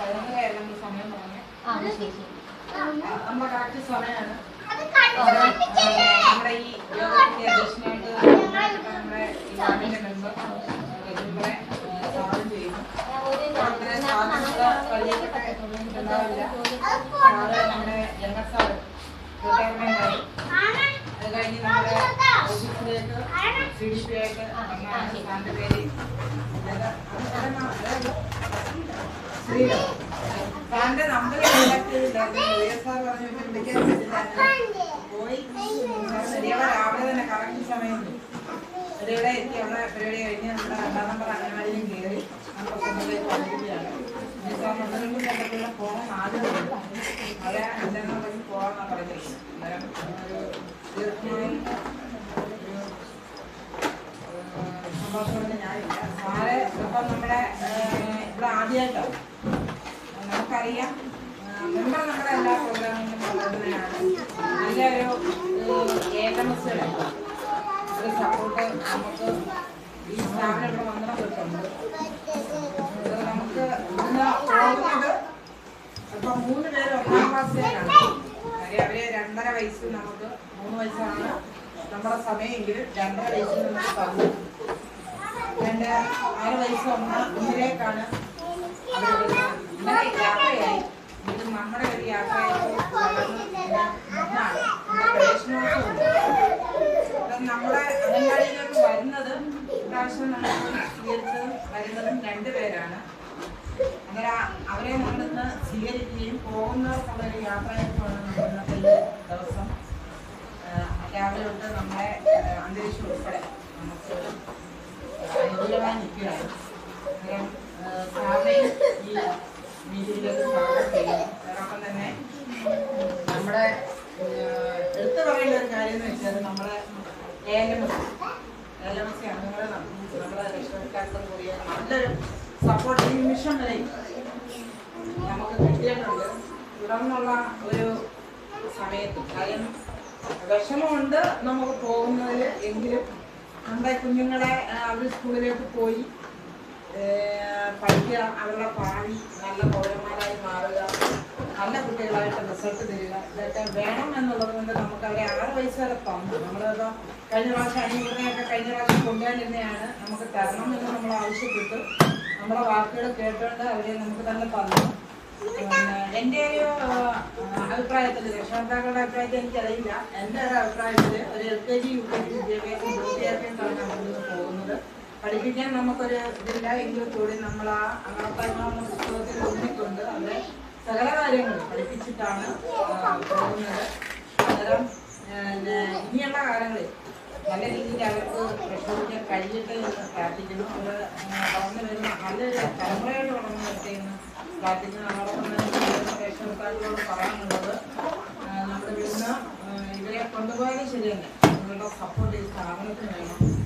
പതിനൊന്നരയല്ല നമ്മൾ സമയം പറഞ്ഞത് ആ ശരി ശരി. നമ്മുടെ കറക്റ്റ് സമയമാണ്. അത് കണ്ടു നമ്മുടെ ഈ യോഗത്തിന്റെ അധ്യക്ഷനായിട്ട് നമ്മുടെ വാർഡിന്റെ മെമ്പർ രജീന്ദ്രനെ സ്വാഗതം ചെയ്യുന്നു. അതുപോലെ സ്വാഗതമുള്ള പള്ളിയിലൊക്കെ ഉണ്ടാവില്ല നാളെ നമ്മുടെ ജനറൽ സാർ റിട്ടയർമെന്റ് ആയി. അത് കഴിഞ്ഞ് നമ്മുടെ ഓഫീസിലേക്ക് സി ഡി പി ആയിട്ട് വന്ന സാറിന്റെ പേര്. സാറിന്റെ നമ്പർ പോയി രാവിലെ തന്നെ കറക്റ്റ് സമയം ഇവിടെ എത്തി അവിടെ പരിപാടി കഴിഞ്ഞ് നമ്മുടെ രണ്ടാം നമ്പർ അംഗനവാടിയിലും കയറി നമ്മുടെ ഒന്നുകൊണ്ടും കണ്ടപ്പോൾ പോകാൻ ആദ്യമുണ്ട് മഴ ഇല്ലെന്ന് പറഞ്ഞ് പോകാമെന്നാണ് പറഞ്ഞിരിക്കുന്നത് അന്നേരം ഏഹ്, സന്തോഷമൊന്നും ഞാനില്ല സാറ് ഇപ്പം നമ്മുടെ ഇവിടെ ആദ്യമായിട്ടാണ് നമുക്കറിയാം. മെമ്പർ നമ്മുടെ എല്ലാ പ്രോഗ്രാമിലും പങ്കെടുക്കുന്നതാണ്. നല്ലൊരു ഏകമസ്യുടെ ഒരു സപ്പോർട്ട് നമുക്ക് ഈ സ്ഥാപനം ഇവിടെ വന്നിടം തൊട്ടുണ്ട് അത് നമുക്ക് ഇന്ന് പോകുന്നത് ഇപ്പം മൂന്ന് പേര് ഒന്നാം ക്ലാസ്സിലേക്കാണ്. കാര്യം അവർ രണ്ടര വയസ്സ് നമുക്ക് മൂന്ന് വയസ്സാണ്. നമ്മുടെ സമയമെങ്കിലും രണ്ടര വയസ്സിൽ നമുക്ക് തന്നു. രണ്ട് ആറ് വയസ്സ് ഒന്ന് ഒന്നിലേക്കാണ് വരുന്നത്. ഇങ്ങനെ യാത്രയായി ഇത് നമ്മുടെ ഒരു യാത്രയായിട്ട് നമ്മുടെ അംഗൻവാടിയിലേക്ക് വരുന്നത് ഇപ്രാവശ്യം നമ്മൾ സ്വീകരിച്ചതും വരുന്നതും രണ്ടുപേരാണ് അന്നേരം അവരെ നമ്മളിന്ന് ഒരു യാത്രയായിട്ടുമാണ് നമ്മൾ ഇന്നത്തെ ഈ ദിവസം രാവിലെ അന്തരീക്ഷം ഉൾപ്പെടെ നമുക്ക് അനുകൂലമായി നിൽക്കുകയാണ് കാരണം ഈ നമ്മുടെ എടുത്തു പറയുന്ന ഒരു കാര്യം എന്ന് വെച്ചാൽ നമ്മുടെ ഏലമസ് ഏലമസ് അംഗങ്ങളെ നമ്മുടെ രക്ഷകർത്താക്കളും നല്ലൊരു സപ്പോർട്ട് ഈ നിമിഷം വരെ നമുക്ക് കിട്ടിയിട്ടുണ്ട്. തുടർന്നുള്ള ഒരു സമയത്ത്. കാര്യം വിഷമമുണ്ട് നമുക്ക് പോകുന്നതിൽ എങ്കിലും നമ്മുടെ കുഞ്ഞുങ്ങളെ അവർ സ്കൂളിലേക്ക് പോയി പഠിക്കുക അവരുടെ ഭാവി നല്ല പൗരന്മാരായി മാറുക നല്ല കുട്ടികളായിട്ട് റിസൾട്ട് തരിക ഇതൊക്കെ വേണം എന്നുള്ളത് കൊണ്ട് നമുക്ക് അവരെ ആറ് വയസ്സ് വരെ തന്നു. നമ്മളത് കഴിഞ്ഞ പ്രാവശ്യം അണിമുറിനെയൊക്കെ കഴിഞ്ഞ പ്രാവശ്യം കൊണ്ടുവരുന്നതാണ് നമുക്ക് തരണം എന്ന് നമ്മൾ ആവശ്യപ്പെട്ടു. നമ്മുടെ വാക്കുകൾ കേട്ടുകൊണ്ട് അവരെ നമുക്ക് തന്നെ തന്നു. എന്റെ ഒരു അഭിപ്രായത്തിൽ രക്ഷകർത്താക്കളുടെ അഭിപ്രായത്തിൽ എനിക്കറിയില്ല. എന്റെ ഒരു അഭിപ്രായത്തിൽ ഒരു L K G U K G വിദ്യാഭ്യാസം പൂർത്തിയാക്കാൻ തന്നെ പോകുന്നത്. പഠിപ്പിക്കാൻ നമുക്കൊരു ഇതില്ല. എങ്കിൽ കൂടി നമ്മൾ ആ അംഗനവാടി പുസ്തകത്തിൽ ഒന്നിക്കൊണ്ട് അവിടെ സകല കാര്യങ്ങളും പഠിപ്പിച്ചിട്ടാണ് പോകുന്നത്. അന്നേരം ഇനിയുള്ള കാലങ്ങളിൽ നല്ല രീതിയിൽ അവർക്ക് പ്രശ്നിക്കാൻ കഴിയട്ടെ എന്ന് പ്രാർത്ഥിക്കുന്നു. അവർ വളർന്നു വരുന്ന നല്ലൊരു തലമുറയോട് വളർന്നു വരട്ടെ എന്ന് പ്രാർത്ഥിക്കുന്നു. അതോടൊപ്പം രക്ഷകർത്താക്കളോട് പറയാനുള്ളത് നമ്മുടെ വീടിന് ഇവരെ കൊണ്ടുപോയാലും ശരി തന്നെ നിങ്ങളുടെ സപ്പോർട്ട് ഈ സ്ഥാപനത്തിന് വേണം.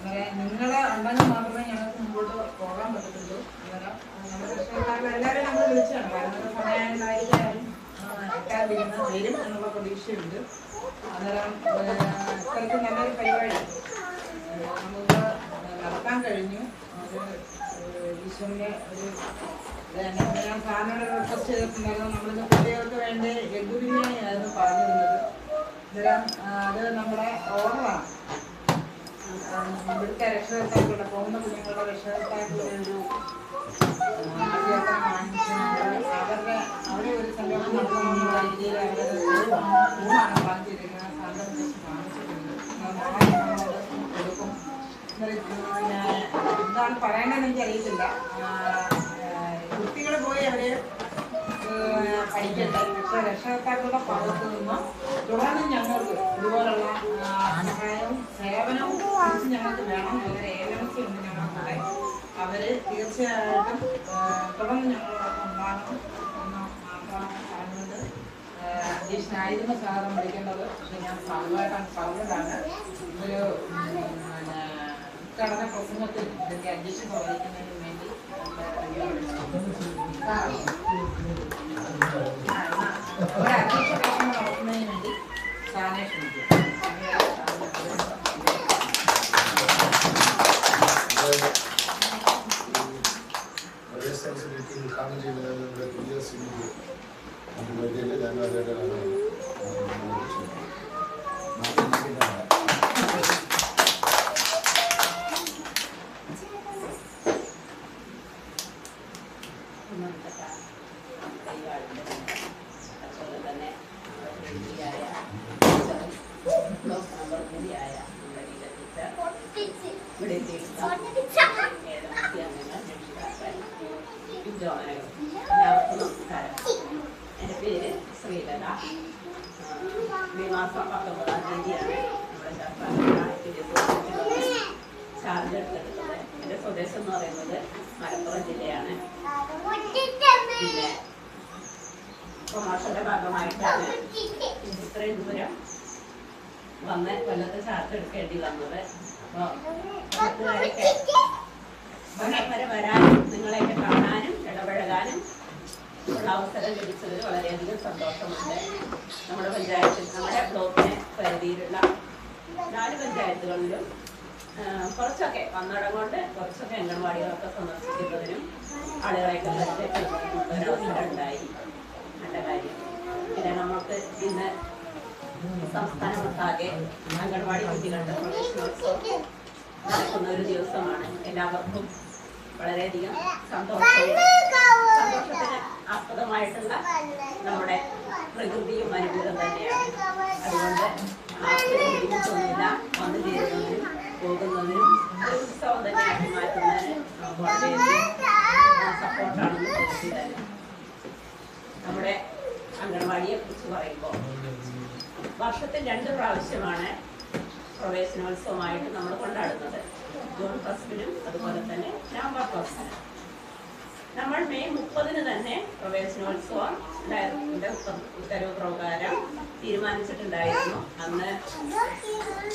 അങ്ങനെ നിങ്ങൾ ഉണ്ടെങ്കിൽ മാത്രമേ ഞങ്ങൾക്ക് മുമ്പോട്ട് പോകാൻ പറ്റത്തുള്ളൂ. അന്നേരം നമ്മുടെ രക്ഷകർത്താക്കൾ എല്ലാവരും നമ്മൾ വിളിച്ചാണ്. വരുന്നത് സമയമായിരിക്കാനും എത്താതിരുന്ന് വരും എന്നുള്ള പ്രതീക്ഷയുണ്ട്. അന്നേരം ഇത്തരത്തിൽ നല്ലൊരു പരിപാടി. നമുക്ക് നടത്താൻ കഴിഞ്ഞു. ഈശ്വരന്റെ ഒരു. ഞാൻ സാറിനോട് റിക്വസ്റ്റ് ചെയ്തിട്ടുണ്ടായിരുന്നു. നമ്മളിന്ന് കുട്ടികൾക്ക് വേണ്ടി രഘുവിനെയായിരുന്നു പറഞ്ഞിരുന്നത്. അന്നേരം അത് നമ്മുടെ ഓർഡറാണ് ഇവിടുത്തെ രക്ഷകർത്താക്കളുടെ പോകുന്ന കുഞ്ഞുങ്ങളുടെ രക്ഷകർത്താക്കളുടെ ഒരു അവരുടെ അവരെ ഒരു സംരംഭം നടത്തണമെന്നുള്ള രീതിയിൽ നിർദ്ദേശം കാണിച്ചിട്ടുണ്ട്. അത് നാളെ നമ്മളത് കൊടുക്കും. പിന്നെ എന്താണ് പറയേണ്ടതെന്ന് എനിക്കറിയത്തില്ല. കുട്ടികൾ പോയി അവർ പഠിക്കട്ടെ. പക്ഷെ രക്ഷകർത്താക്കളുടെ ഭാഗത്തു നിന്ന് തുടർന്ന് ഞങ്ങൾക്ക് ഇതുപോലുള്ള സഹായവും സേവനവും ഞങ്ങൾക്ക് വേണം എന്നൊരു ഏജൻസി ഉണ്ട് അവർ തീർച്ചയായിട്ടും തുടർന്ന് ഞങ്ങളോടൊപ്പം അധ്യക്ഷനായിരുന്നു സാറും വിളിക്കേണ്ടത്. ഞാൻ സാധുവായിട്ടാണ് പറഞ്ഞതാണ്. ഒരു പിന്നെ പ്രസംഗത്തിൽ ഇതിന്റെ അധ്യക്ഷൻ വേണ്ടി ഒരു അധ്യക്ഷ പ്രസംഗം നടത്തുന്നതിന് വേണ്ടി സാറിനെ ക്ഷണിക്കും സയൻസ് മീറ്റിംഗ് ഉദ്ഘാടനം ചെയ്യുന്നത് നമ്മുടെ പുതിയ സിനിമ അതിനുവേണ്ടിയിട്ട് ഞാൻ അവരുടെ ബഹുമാനപ്പെട്ട ദൈവാളുടെ അതുപോലെ തന്നെ ായ ബ്ലോക്ക് നമ്പർ കൂടിയായ നമ്മുടെ ലീല ടീച്ചർ ഇവിടെ എത്തിയിട്ടുള്ള ഏഴാമത്തെ അംഗങ്ങൾ രക്ഷിതാക്കൾ വിദ്യാലയങ്ങൾ എല്ലാവർക്കും നമസ്കാരം എന്റെ പേര് ശ്രീലത ഈ മാസം പത്തൊമ്പതാം തീയതിയാണ് നമ്മുടെ ശാസ്ത്രാലയത്തിൽ ചാർജ് എടുത്തെടുത്തത് എന്റെ സ്വദേശം എന്ന് പറയുന്നത് മലപ്പുറം ജില്ലയാണ് പിന്നെ പ്രൊമോഷന്റെ ഭാഗമായിട്ടാണ് ഇത്രയും ദൂരം വന്ന് എടുക്കേണ്ടി വന്നത് അപ്പോൾ വരെ വരാനും നിങ്ങളെയൊക്കെ കാണാനും ഇടപഴകാനും ഉള്ള അവസരം ലഭിച്ചതിൽ വളരെയധികം സന്തോഷമുണ്ട്. നമ്മുടെ പഞ്ചായത്തിൽ നമ്മുടെ ബ്ലോക്കിനെ പരിധിയിലുള്ള നാല് പഞ്ചായത്തുകളിലും കുറച്ചൊക്കെ വന്നിടം കുറച്ചൊക്കെ അംഗൻവാടികളൊക്കെ സന്ദർശിക്കുന്നതിനും ആളുകളെയൊക്കെ പരിചയപ്പെടുന്നതിനും ഒരു അവസരം ഉണ്ടായി നല്ല കാര്യം പിന്നെ നമുക്ക് ഇന്ന് സംസ്ഥാനമൊട്ടാകെ അംഗൻവാടി കുട്ടികളുടെ നടക്കുന്ന ഒരു ദിവസമാണ്. എല്ലാവർക്കും വളരെയധികം സന്തോഷവും സന്തോഷത്തിന് ആസ്പദമായിട്ടുള്ള നമ്മുടെ പ്രകൃതിയും അനുകൂലം തന്നെയാണ്. അതുകൊണ്ട് ബുദ്ധിമുട്ടൊന്നുമില്ല വന്നു ചേരുന്നതിനും പോകുന്നതിനും ഒരു ഉത്സവം തന്നെയാക്കി മാറ്റുന്നതിന് സപ്പോർട്ടാണെന്ന് തോന്നി തന്നെ നമ്മുടെ അംഗൻവാടിയെ കുറിച്ച് പറയുമ്പോൾ വർഷത്തിൽ രണ്ട് പ്രാവശ്യമാണ് പ്രവേശനോത്സവമായിട്ട് നമ്മൾ കൊണ്ടാടുന്നത്. ജൂൺ ഫസ്റ്റിനും അതുപോലെ തന്നെ നവംബർ ഫസ്റ്റിനും നമ്മൾ മെയ് മുപ്പതിന് തന്നെ പ്രവേശനോത്സവം ഉത്തരവ് പ്രകാരം തീരുമാനിച്ചിട്ടുണ്ടായിരുന്നു. അന്ന്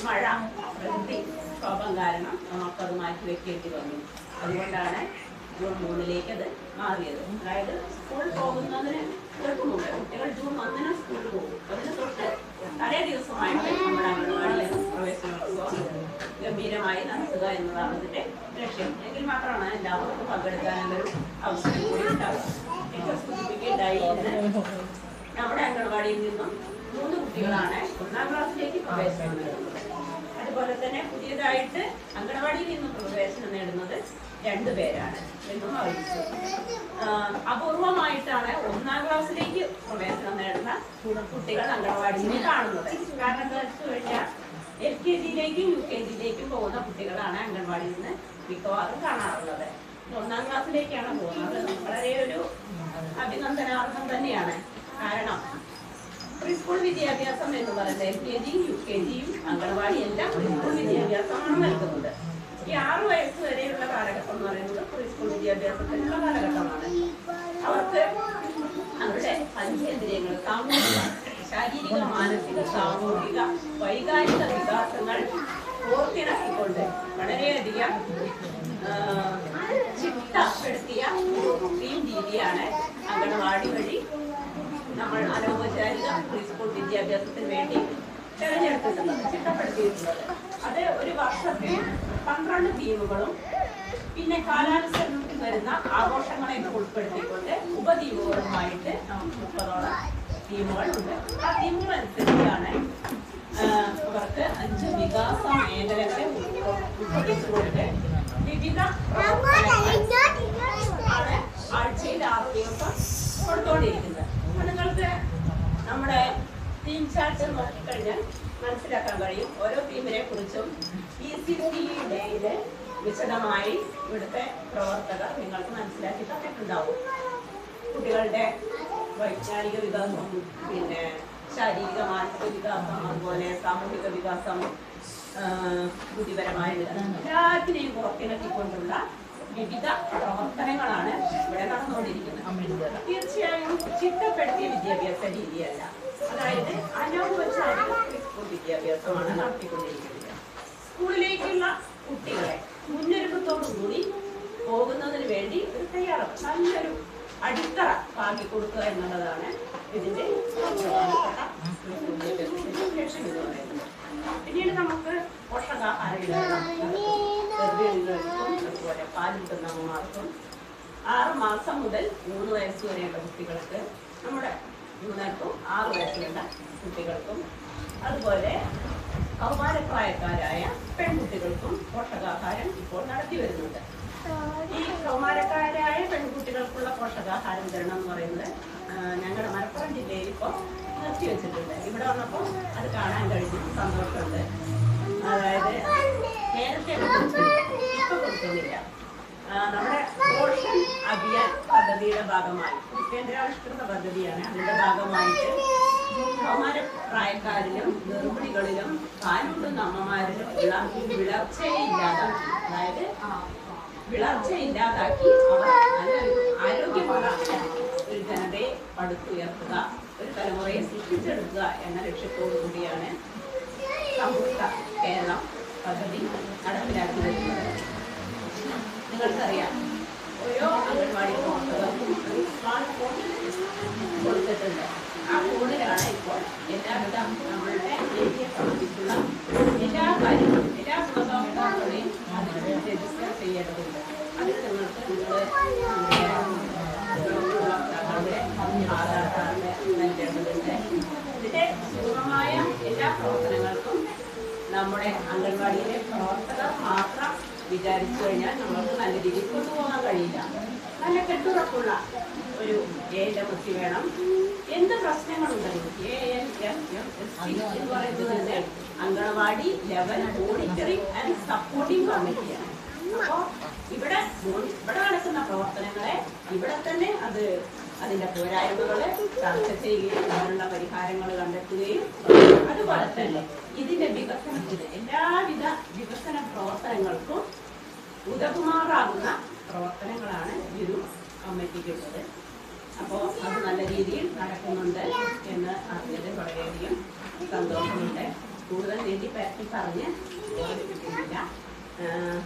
മഴ പ്രകൃതി ക്ഷോഭം കാരണം നമുക്കത് മാറ്റി വെക്കേണ്ടി വന്നു. അതുകൊണ്ടാണ് ജൂൺ മൂന്നിലേക്ക് അത് മാറിയത്. അതായത് സ്കൂൾ പോകുന്നതിന് മുമ്പ് കുട്ടികൾ ജൂൺ ഒന്നിന് സ്കൂളിൽ പോകും. അതിന് തൊട്ട് തലേ ദിവസമായിട്ട് നമ്മുടെ അംഗനവാടിയിലെ പ്രവേശനോത്സവം ഗംഭീരമായി നടത്തുക എന്നതാണ് ഇതിന്റെ ലക്ഷ്യം. എങ്കിൽ മാത്രമാണ് എല്ലാവർക്കും പങ്കെടുക്കാനുള്ളൊരു അവസരം കൂടി ഉണ്ടാവുക. നമ്മുടെ അംഗൻവാടിയിൽ നിന്നും മൂന്ന് കുട്ടികളാണ് ഒന്നാം ക്ലാസ്സിലേക്ക് പ്രവേശനം നേടുന്നത്. അതുപോലെ തന്നെ പുതിയതായിട്ട് അംഗൻവാടിയിൽ നിന്നും പ്രവേശനം നേടുന്നത് രണ്ടു പേരാണ് എന്നും അറിയിച്ചു ആഹ് അപൂർവമായിട്ടാണ് ഒന്നാം ക്ലാസ്സിലേക്ക് പ്രവേശനം നേടുന്ന കുട്ടികൾ അംഗനവാടിയിൽ കാണുന്നത്. കാരണം എന്താ വെച്ച് കഴിഞ്ഞാൽ എൽ കെ ജിയിലേക്കും യു കെ ജിയിലേക്കും പോകുന്ന കുട്ടികളാണ് അംഗൻവാടിയിൽ നിന്ന് മിക്കവാറും കാണാറുള്ളത്. ഒന്നാം ക്ലാസ്സിലേക്കാണ് പോകുന്നത്. വളരെ ഒരു അഭിനന്ദനാർഹം തന്നെയാണ്. കാരണം പ്രീസ്കൂൾ വിദ്യാഭ്യാസം എന്ന് പറയുന്നത് എൽ കെ ജിയും യു കെ ജിയും അംഗൻവാടി എല്ലാം പ്രീസ്കൂൾ വിദ്യാഭ്യാസമാണ് നൽകുന്നത്. ഈ ആറ് വയസ്സ് വരെയുള്ള കാലഘട്ടം എന്ന് പറയുന്നത് പ്രീസ്കൂൾ വിദ്യാഭ്യാസത്തിനുള്ള കാലഘട്ടമാണ്. അവർക്ക് അവരുടെ പഞ്ചേന്ദ്രിയങ്ങൾ സാമൂഹിക ശാരീരിക മാനസിക സാമൂഹിക വൈകാരിക വികാസങ്ങൾ പൂർത്തിയാക്കിക്കൊണ്ട് വളരെയധികം ചിട്ടപ്പെടുത്തിയ ഒരു രീതിയാണ് അംഗനവാടി വഴി നമ്മൾ അനൗപചാരിക പ്രീസ്കൂൾ വിദ്യാഭ്യാസത്തിന് വേണ്ടി തിരഞ്ഞെടുത്തിട്ടുള്ളത് ചിട്ടപ്പെടുത്തിയിട്ടുള്ളത്. അത് ഒരു വർഷത്തിൽ പന്ത്രണ്ട് ദ്വീപുകളും പിന്നെ കാലാനുസരണത്തിൽ വരുന്ന ആഘോഷങ്ങളെ ഉൾപ്പെടുത്തിക്കൊണ്ട് ഉപദ്വീപുകളുമായിട്ട് നമുക്ക് മുപ്പതോളം ടീമുകൾ ഉണ്ട്. ആ ടീമുകൾ അനുസരിച്ചാണ് ഇവർക്ക് അഞ്ച് വികാസ മേഖലകളെ ഉൾപ്പെടുത്തിക്കൊണ്ട് വിവിധ ആഴ്ചയിൽ ആറ് കൊടുത്തോണ്ടിരിക്കുന്നത്. അപ്പൊ നിങ്ങൾക്ക് നമ്മുടെ തീം ചാർട്ട് നോക്കിക്കഴിഞ്ഞാൽ മനസ്സിലാക്കാൻ കഴിയും. ഓരോ ടീമിനെ കുറിച്ചും ഈ സി ഡേയിൽ വിശദമായി ഇവിടുത്തെ പ്രവർത്തകർ നിങ്ങൾക്ക് മനസ്സിലാക്കി തന്നിട്ടുണ്ടാവും. കുട്ടികളുടെ വൈജ്ഞാനിക വികാസം പിന്നെ ശാരീരിക മാനസിക വികാസം അതുപോലെ സാമൂഹിക വികാസം ബുദ്ധിപരമായ എല്ലാത്തിനെയും പുറത്തിണക്കിക്കൊണ്ടുള്ള വിവിധ പ്രവർത്തനങ്ങളാണ് ഇവിടെ നടന്നുകൊണ്ടിരിക്കുന്നത്. തീർച്ചയായും ചിട്ടപ്പെടുത്തിയ വിദ്യാഭ്യാസ രീതിയല്ല. അതായത് അനൗപചാരിക സ്കൂൾ വിദ്യാഭ്യാസമാണ് നടത്തിക്കൊണ്ടിരിക്കുന്നത് സ്കൂളിലേക്കുള്ള കുട്ടികളെ മുന്നൊരുക്കത്തോടുകൂടി പോകുന്നതിന് വേണ്ടി ഒരു തയ്യാറെടുപ്പ് നല്ലൊരു അടിത്തറ പാകി കൊടുക്കുക എന്നുള്ളതാണ് ഇതിന്റെ ലക്ഷ്യം പിന്നീട് നമുക്ക് പോഷകാഹാര അതുപോലെ കിട്ടുന്ന അമ്മമാർക്കും ആറ് മാസം മുതൽ മൂന്ന് വയസ്സ് വരെയുള്ള കുട്ടികൾക്ക് നമ്മുടെ മൂന്നേർക്കും ആറ് വയസ്സിലുള്ള കുട്ടികൾക്കും അതുപോലെ കൗമാരപ്രായക്കാരായ പെൺകുട്ടികൾക്കും പോഷകാഹാരം ഇപ്പോൾ നടത്തി വരുന്നുണ്ട്. ഈ കൗമാരക്കാരായ പെൺകുട്ടികൾക്കുള്ള പോഷകാഹാരം തരണം എന്ന് പറയുന്നത് ഞങ്ങളുടെ മലപ്പുറം ജില്ലയിൽ ഇപ്പോൾ നിർത്തിവെച്ചിട്ടുണ്ട് ഇവിടെ വന്നപ്പോൾ അത് കാണാൻ കഴിഞ്ഞു. സന്തോഷമുണ്ട്. അതായത് നേരത്തെ. ഇപ്പൊ കൊടുക്കുന്നില്ല. നമ്മുടെ പോഷൻ അഭിയാൻ പദ്ധതിയുടെ ഭാഗമായി. കേന്ദ്രാവിഷ്കൃത പദ്ധതിയാണ് അതിന്റെ ഭാഗമായിട്ട് അമ്മമാരെ പ്രായക്കാരിലും ഗർഭിണികളിലും പാലുണ്ടുന്ന അമ്മമാരിലും ഉള്ള വിളർച്ചയെ ഇല്ലാതാക്കി അതായത് വിളർച്ച ഇല്ലാതാക്കി അവർ നല്ലൊരു ആരോഗ്യമുള്ള ഒരു ജനതയെ പടുത്തുയർത്തുക ഒരു തലമുറയെ സൃഷ്ടിച്ചെടുക്കുക എന്ന ലക്ഷ്യത്തോടു കൂടിയാണ് സമ്പൂർണ കേരളം പദ്ധതി നടപ്പിലാക്കി വരുന്നത് നിങ്ങൾക്കറിയാം ഓരോ അംഗൻവാടി പ്രവർത്തകർക്കും ഒരു സ്മാർട്ട് ഫോൺ കൊടുത്തിട്ടുണ്ട്. ആ ഫോണിലാണ് ഇപ്പോൾ എല്ലാവിധ നമ്മളുടെ ഏരിയയെ സംബന്ധിച്ചുള്ള എല്ലാ കാര്യങ്ങളും എല്ലാ ഗുണഭോക്താക്കളെയും അതിൽ രജിസ്റ്റർ ചെയ്യേണ്ടതുണ്ട്. അതിൽ നിങ്ങൾക്ക് നിങ്ങൾ ഗുണഭോക്താക്കളുടെ ആധാർ കാർഡ് നൽകേണ്ടതുണ്ട്. ഇതിന്റെ സുഗമമായ എല്ലാ പ്രവർത്തനങ്ങൾക്കും നമ്മുടെ അംഗൻവാടിയിലെ പ്രവർത്തകർ മാത്രം വിചാരിച്ചു കഴിഞ്ഞാൽ നമ്മൾക്ക് നല്ല രീതിയിൽ കൊണ്ടുപോകാൻ കഴിയില്ല. നല്ല കെട്ടുറപ്പുള്ള ഒരു എ എൽ എം ഏലമുത്തി വേണം എന്ത് പ്രശ്നങ്ങളുണ്ടെങ്കിലും A N M M S എന്ന് പറയുന്നത് തന്നെ anganwadi level monitoring and supporting കമ്മിറ്റിയാണ് അപ്പോൾ ഇവിടെ ഇവിടെ നടക്കുന്ന പ്രവർത്തനങ്ങളെ ഇവിടെ തന്നെ അത് അതിന്റെ പോരായ്മകളെ ചർച്ച ചെയ്യുകയും അതിനുള്ള പരിഹാരങ്ങൾ കണ്ടെത്തുകയും അതുപോലെ തന്നെ ഇതിന്റെ വികസനത്തിന് എല്ലാവിധ വികസന പ്രവർത്തനങ്ങൾക്കും ഉതകുമാറാകുന്ന പ്രവർത്തനങ്ങളാണ് ഒരു കമ്മിറ്റിക്കുള്ളത് അപ്പോൾ അത് നല്ല രീതിയിൽ നടക്കുന്നുണ്ട് എന്ന് അറിഞ്ഞത് വളരെയധികം സന്തോഷമുണ്ട്. കൂടുതൽ നീട്ടി പറ്റി പറഞ്ഞ് ഓർമ്മിപ്പിക്കുന്നില്ല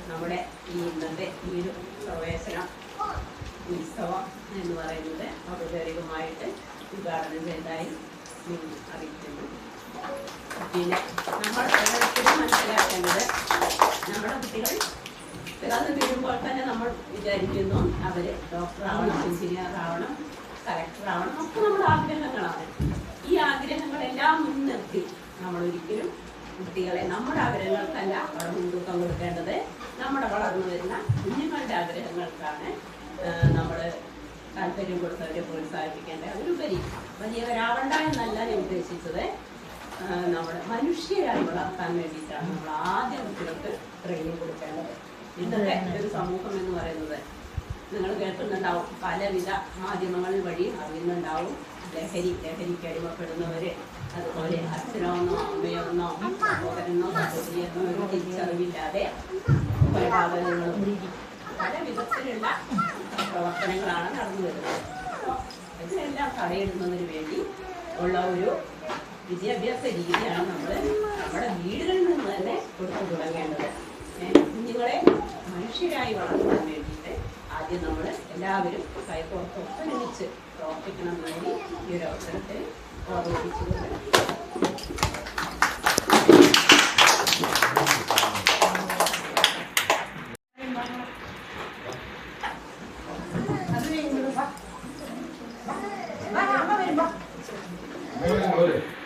നമ്മുടെ ഈ ഇന്നത്തെ ഈ ഒരു പ്രവേശന ഉത്സവം എന്ന് പറയുന്നത് ഔപചാരികമായിട്ട് ഉദ്ഘാടനം ചെയ്തതായി അറിയിക്കുന്നു. പിന്നെ നമ്മൾ ഓരോരുത്തരും മനസ്സിലാക്കേണ്ടത് നമ്മുടെ കുട്ടികൾ പിറന്നു വീഴുമ്പോൾ തന്നെ നമ്മൾ വിചാരിക്കുന്നു എഞ്ചിനീയർ ആവണം കലക്ടർ ആവണം ഒക്കെ നമ്മുടെ ആഗ്രഹങ്ങളാണ്. ഈ ആഗ്രഹങ്ങളെല്ലാം മുൻനിർത്തി നമ്മൾ ഒരിക്കലും കുട്ടികളെ നമ്മുടെ ആഗ്രഹങ്ങൾക്കല്ല അവിടെ മുൻതൂക്കം കൊടുക്കേണ്ടത്. നമ്മുടെ വളർന്നു വരുന്ന കുഞ്ഞുങ്ങളുടെ ആഗ്രഹങ്ങൾക്കാണ് നമ്മൾ താല്പര്യം കൊടുത്തവരെ പ്രോത്സാഹിപ്പിക്കേണ്ടത്. അതിലുപരി വലിയവരാവണ്ട എന്നല്ല ഞാൻ ഉദ്ദേശിച്ചത്. നമ്മൾ മനുഷ്യരായി വളർത്താൻ വേണ്ടിയിട്ടാണ് നമ്മൾ ആദ്യം കുട്ടികൾക്ക് ട്രെയിനിങ് കൊടുക്കേണ്ടത്. ഇന്നത്തെ ഒരു സമൂഹം എന്ന് പറയുന്നത് നിങ്ങൾ കേൾക്കുന്നുണ്ടാവും. പലവിധ മാധ്യമങ്ങൾ വഴി അറിയുന്നുണ്ടാവും. ലഹരി ലഹരിക്ക് അടിമപ്പെടുന്നവര് അതുപോലെ അച്ഛനോ അമ്മയോന്നോ സഹോദരനോ സഹോദരിയെന്നോ ഒരു തിരിച്ചറിവില്ലാതെ കൊലപാതകങ്ങളും പല വിധത്തിലുള്ള പ്രവർത്തനങ്ങളാണ് നടന്നു വരുന്നത്. ഇതിനെല്ലാം തടയിടുന്നതിന് വേണ്ടി ഉള്ള ഒരു വിദ്യാഭ്യാസ രീതിയാണ് നമ്മൾ നമ്മുടെ വീടുകളിൽ നിന്ന് തന്നെ കൊടുത്തു തുടങ്ങേണ്ടത്. കുഞ്ഞുങ്ങളെ മനുഷ്യരായി വളർത്താൻ വേണ്ടിയിട്ട് ആദ്യം നമ്മൾ എല്ലാവരും കൈകോർത്ത് പ്രവർത്തിക്കണം വേണ്ടി ഈ ഒരു അവസരത്തിൽ ഓർമ്മിപ്പിച്ചുകൊണ്ട് Thank കഴിഞ്ഞു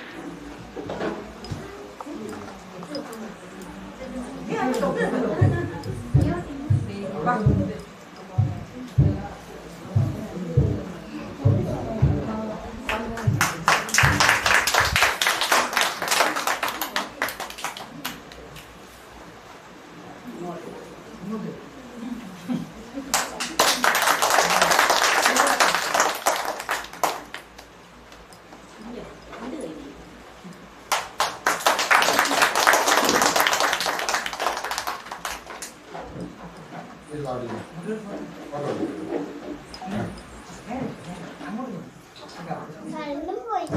കരണ്ടും പോയി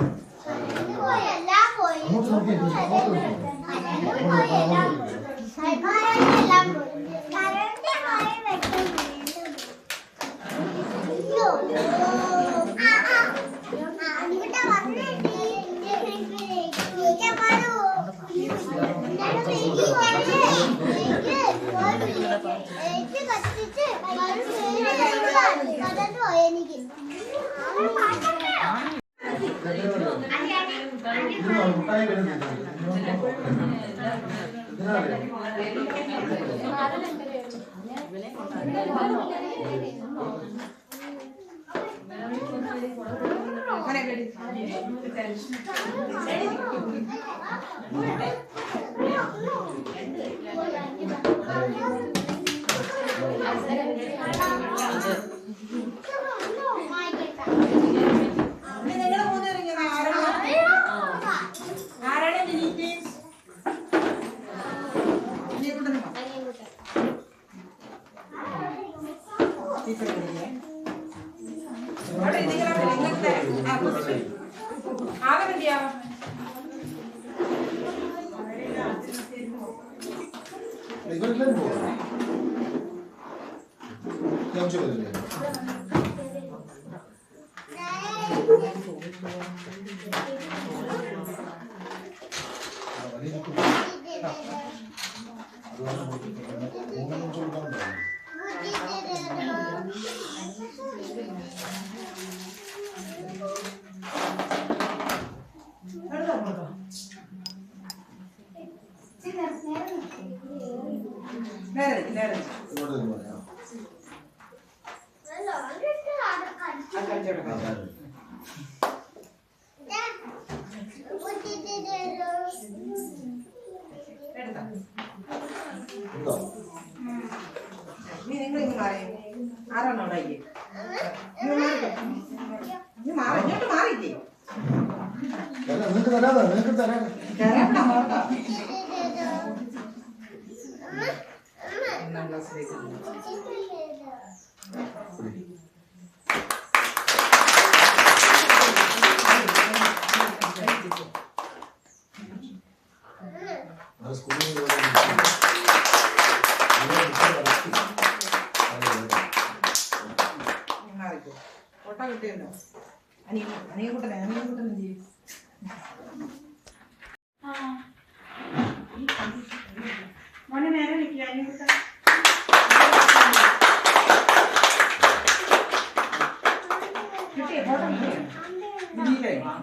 കരണ്ട് പോയി എല്ലാം പോയി അങ്ങോട്ട് നോക്കിയേ, അങ്ങോട്ട് നോക്കിയേ. കരണ്ട് പോയി എല്ലാം പോയി കരണ്ട് അങ്ങനെ അവിടെ ഇരിക്കണം ഇങ്ങനത്തെ ആ പൊസിഷൻ ആകെ റെഡിയാവാം Nerede? Nerede? 流すべきなんです。你厉吗？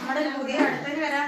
നമ്മുടെ പുതിയ അടുത്തതിന് വരാൻ